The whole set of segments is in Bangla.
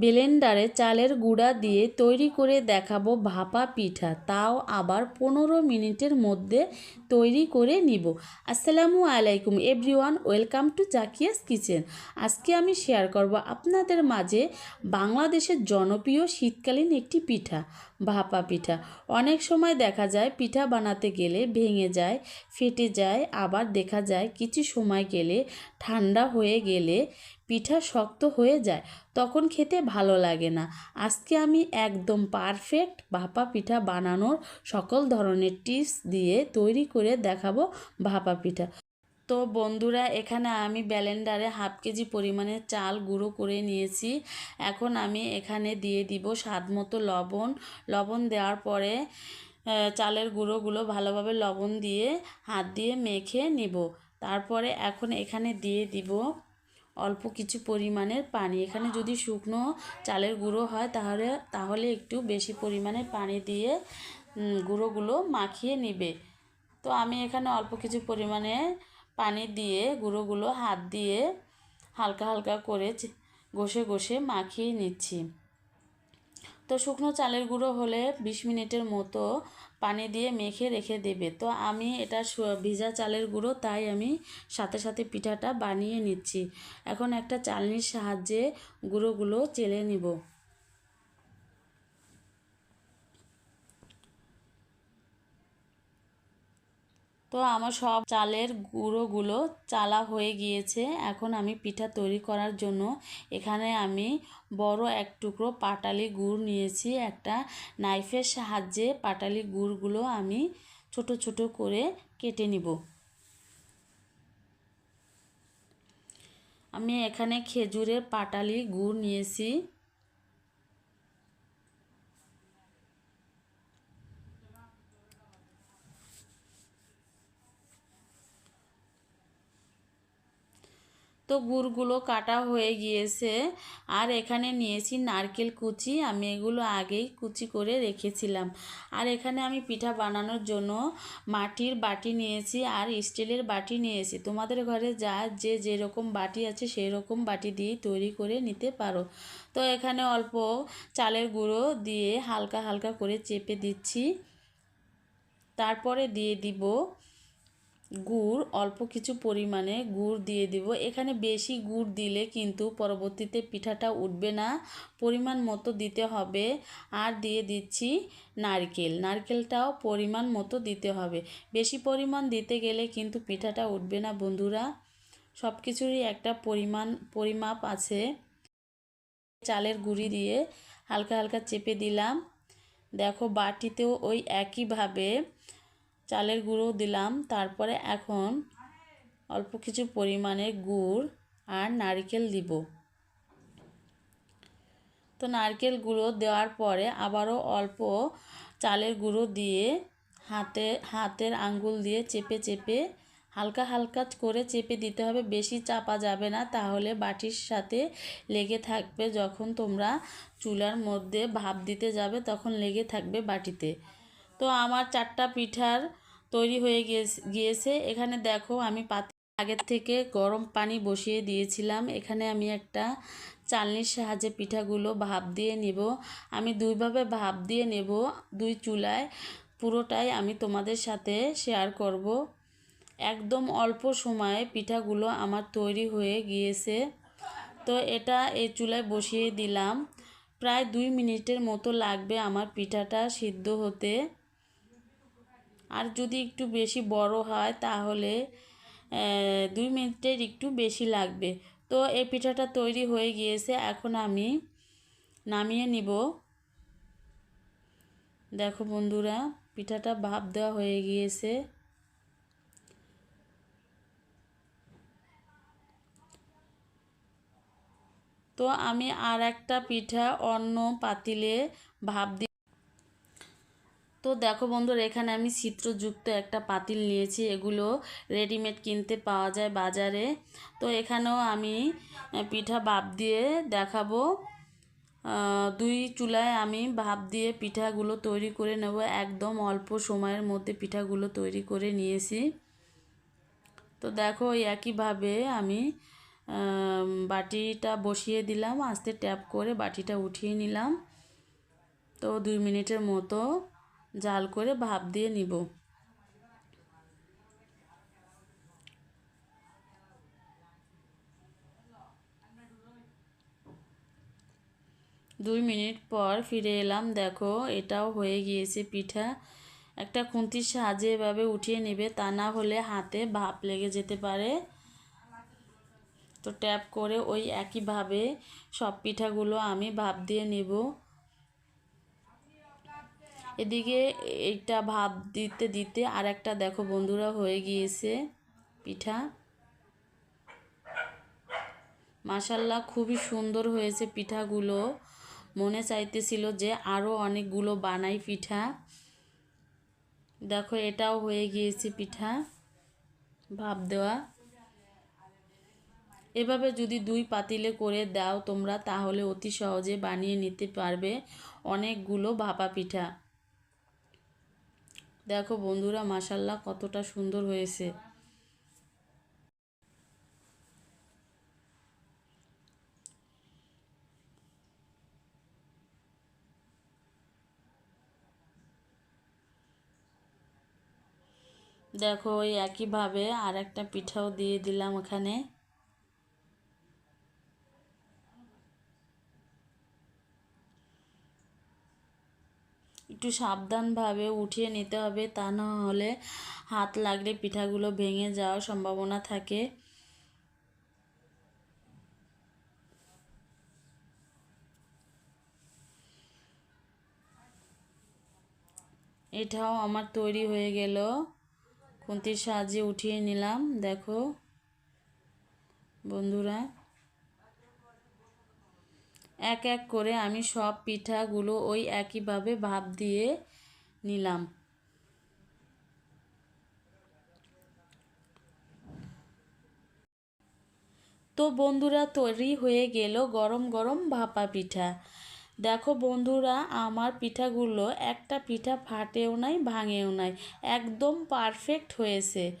ব্লেন্ডারে চালের গুঁড়া দিয়ে তৈরি করে দেখাবো ভাপা পিঠা। তাও আবার পনেরো মিনিটের মধ্যে তৈরি করে নিব। আসসালামু আলাইকুম everyone, welcome to Zakia's kitchen. আজকে আমি শেয়ার করব আপনাদের মাঝে বাংলাদেশের জনপ্রিয় শীতকালীন একটি পিঠা, ভাপা পিঠা। অনেক সময় দেখা যায় পিঠা বানাতে গেলে ভেঙে যায়, ফেটে যায়, আবার দেখা যায় কিছু সময় গেলে ঠান্ডা হয়ে গেলে পিঠা শক্ত হয়ে যায়, তখন খেতে ভালো লাগে না। আজকে আমি একদম পারফেক্ট ভাপা পিঠা বানানোর সকল ধরনের টিপস দিয়ে তৈরি করে দেখাবো ভাপা পিঠা। তো বন্ধুরা, এখানে আমি ব্যালেন্ডারে হাফ কেজি পরিমাণে চাল গুঁড়ো করে নিয়েছি। এখন আমি এখানে দিয়ে দিব স্বাদ মতো লবণ। লবণ দেওয়ার পরে চালের গুঁড়োগুলো ভালোভাবে লবণ দিয়ে হাত দিয়ে মেখে নিব। তারপরে এখন এখানে দিয়ে দিব অল্প কিছু পরিমাণের পানি। এখানে যদি শুকনো চালের গুঁড়ো হয়, তাহলে তাহলে একটু বেশি পরিমাণে পানি দিয়ে গুঁড়োগুলো মাখিয়ে নিবে। তো আমি এখানে অল্প কিছু পরিমাণে পানি দিয়ে, গুঁড়োগুলো হাত দিয়ে হালকা হালকা করে ঘষে ঘষে মাখিয়ে নিচ্ছি। তো শুকনো চালের গুঁড়ো হলে বিশ মিনিটের মতো পানি দিয়ে মেখে রেখে দেবে। তো আমি এটা ভিজা চালের গুঁড়ো, তাই আমি সাথে সাথে পিঠাটা বানিয়ে নিচ্ছি। এখন একটা চালনির সাহায্যে গুঁড়োগুলো চেলে নিব। তো আমার সব চালের গুঁড়োগুলো চালা হয়ে গিয়েছে। এখন আমি পিঠা তৈরি করার জন্য এখানে আমি বড় এক টুকরো পাটালি গুড় নিয়েছি। একটা নাইফের সাহায্যে পাটালি গুড়গুলো আমি ছোট ছোট করে কেটে নিব। আমি এখানে খেজুরের পাটালি গুড় নিয়েছি। তো গুড়গুলো কাটা হয়ে গিয়েছে। আর এখানে নিয়েছি নারকেল কুচি। আমি এগুলো আগেই কুচি করে রেখেছিলাম। আর এখানে আমি পিঠা বানানোর জন্য মাটির বাটি নিয়েছি আর স্টিলের বাটি নিয়েছি। তোমাদের ঘরে যা, যে যেরকম বাটি আছে সেই রকম বাটি দিয়ে তৈরি করে নিতে পারো। তো এখানে অল্প চালের গুঁড়ো দিয়ে হালকা হালকা করে চেপে দিচ্ছি। তারপরে দিয়ে দিব গুড়, অল্প কিছু পরিমাণে গুড় দিয়ে দিব। এখানে বেশি গুড় দিলে কিন্তু পরবর্তীতে পিঠাটা উঠবে না। পরিমাণ মতো দিতে হবে। আর দিয়ে দিচ্ছি নারকেল। নারকেলটাও পরিমাণ মতো দিতে হবে। বেশি পরিমাণ দিতে গেলে কিন্তু পিঠাটা উঠবে না, বন্ধুরা। সব কিছুরই একটা পরিমাণ, পরিমাপ আছে। চালের গুঁড়ি দিয়ে হালকা হালকা চেপে দিলাম। দেখো বাটিতেও ওই একইভাবে চালের গুঁড়ো দিলাম। তারপরে এখন অল্প কিছু পরিমাণে গুড় আর নারকেল দিব। তো নারকেল গুঁড়ো দেওয়ার পরে আবারও অল্প চালের গুঁড়ো দিয়ে হাতে, হাতের আঙ্গুল দিয়ে চেপে চেপে হালকা হালকা করে চেপে দিতে হবে। বেশি চাপা যাবে না, তাহলে বাটির সাথে লেগে থাকবে। যখন তোমরা চুলার মধ্যে ভাপ দিতে যাবে, তখন লেগে থাকবে বাটিতে। তো আমার চারটা পিঠার তৈরি হয়ে গিয়েছে। এখানে দেখো আমি পাত আগের থেকে গরম পানি বসিয়ে দিয়েছিলাম। এখানে আমি একটা চালনির সাহায্যে পিঠাগুলো ভাপ দিয়ে নেব। আমি দুইভাবে ভাপ দিয়ে নেব। দুই চুলায় পুরোটাই আমি তোমাদের সাথে শেয়ার করব। একদম অল্প সময়ে পিঠাগুলো আমার তৈরি হয়ে গিয়েছে। তো এটা এই চুলায় বসিয়ে দিলাম। প্রায় দুই মিনিটের মতো লাগবে আমার পিঠাটা সিদ্ধ হতে। আর যদি একটু বেশি বড় হয় তাহলে দুই মিনিটের একটু বেশি লাগবে। তো এই পিঠাটা তৈরি হয়ে গিয়েছে, এখন আমি নামিয়ে নিব। দেখো বন্ধুরা, পিঠাটা ভাপ দেওয়া হয়ে গিয়েছে। তো আমি আর একটা পিঠা অন্য পাতিলে ভাপ দিয়ে তো দেখো বন্ধুরা, এখানে আমি ছিদ্রযুক্ত একটা পাতিল নিয়েছি। এগুলো রেডিমেড কিনতে পাওয়া যায় বাজারে। তো এখানেও আমি পিঠা ভাপ দিয়ে দেখাবো। দুই চুলায় আমি ভাপ দিয়ে পিঠাগুলো তৈরি করে নেব। একদম অল্প সময়ের মধ্যে পিঠাগুলো তৈরি করে নিয়েছি। তো দেখো একইভাবে আমি, বাটিটা বসিয়ে দিলাম। আস্তে ট্যাপ করে বাটিটা উঠিয়ে নিলাম। তো দুই মিনিটের মতো জাল করে ভাপ দিয়ে নিব। দুই মিনিট পর ফিরে এলাম। দেখো, এটাও হয়ে গিয়েছে পিঠা। একটা খুন্তির সাহায্যে এভাবে উঠিয়ে নেবে, তা না হলে হাতে ভাপ লেগে যেতে পারে। তো ট্যাপ করে ওই একইভাবে সব পিঠাগুলো আমি ভাপ দিয়ে নেব। এদিকে এইটা ভাপ দিতে দিতে আর একটা দেখো বন্ধুরা হয়ে গিয়েছে পিঠা। মাসাল্লাহ খুবই সুন্দর হয়েছে পিঠাগুলো। মনে চাইতেছিল যে আরও অনেকগুলো বানাই পিঠা। দেখো এটাও হয়ে গিয়েছে পিঠা ভাব দেওয়া। এভাবে যদি দুই পাতিলে করে দাও তোমরা তাহলে অতি সহজে বানিয়ে নিতে পারবে অনেকগুলো ভাপা পিঠা। দেখো বন্ধুরা মাসাল্লাহ কতটা সুন্দর হয়েছে। দেখো, ওই একইভাবে আর একটা পিঠাও দিয়ে দিলাম ওখানে। একটু সাবধানভাবে উঠিয়ে নিতে হবে, তা না হলে হাত লাগলে পিঠাগুলো ভেঙে যাওয়ার সম্ভাবনা থাকে। এটাও আমার তৈরি হয়ে গেল। খুন্তির সাহায্যে উঠিয়ে নিলাম, দেখো। বন্ধুরা এক এক করে আমি সব পিঠাগুলো ওই একইভাবে ভাপ দিয়ে নিলাম। তো বন্ধুরা, তৈরি হয়ে গেল গরম গরম ভাপা পিঠা। দেখো বন্ধুরা, আমার পিঠাগুলো একটা পিঠা ফাটেও নাই, ভাঙেও নাই, একদম পারফেক্ট হয়েছে।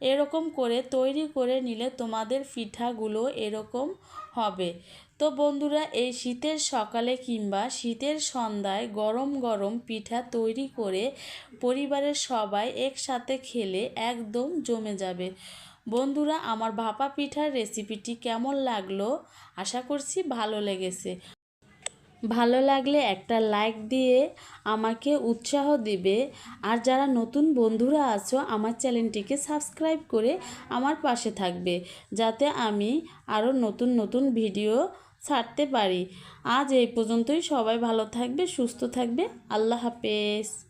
এরকম করে, তৈরি করে নিলে তোমাদের পিঠাগুলো এরকম হবে। তো বন্ধুরা, এই শীতের সকালে কিংবা শীতের সন্ধ্যায় গরম গরম পিঠা তৈরি করে পরিবারের সবাই একসাথে খেলে একদম জমে যাবে। বন্ধুরা, আমার ভাপা পিঠার রেসিপিটি কেমন লাগল? আশা করছি ভালো লেগেছে। ভালো লাগলে একটা লাইক দিয়ে আমাকে উৎসাহ দিবে। আর যারা নতুন বন্ধুরা আছো, আমার চ্যানেলটিকে সাবস্ক্রাইব করে আমার পাশে থাকবে। যাতে আমি আরও নতুন নতুন ভিডিও ছাড়তে পারি। আজ এই পর্যন্তই। সবাই ভালো থাকবে সুস্থ থাকবে। আল্লাহ হাফেজ।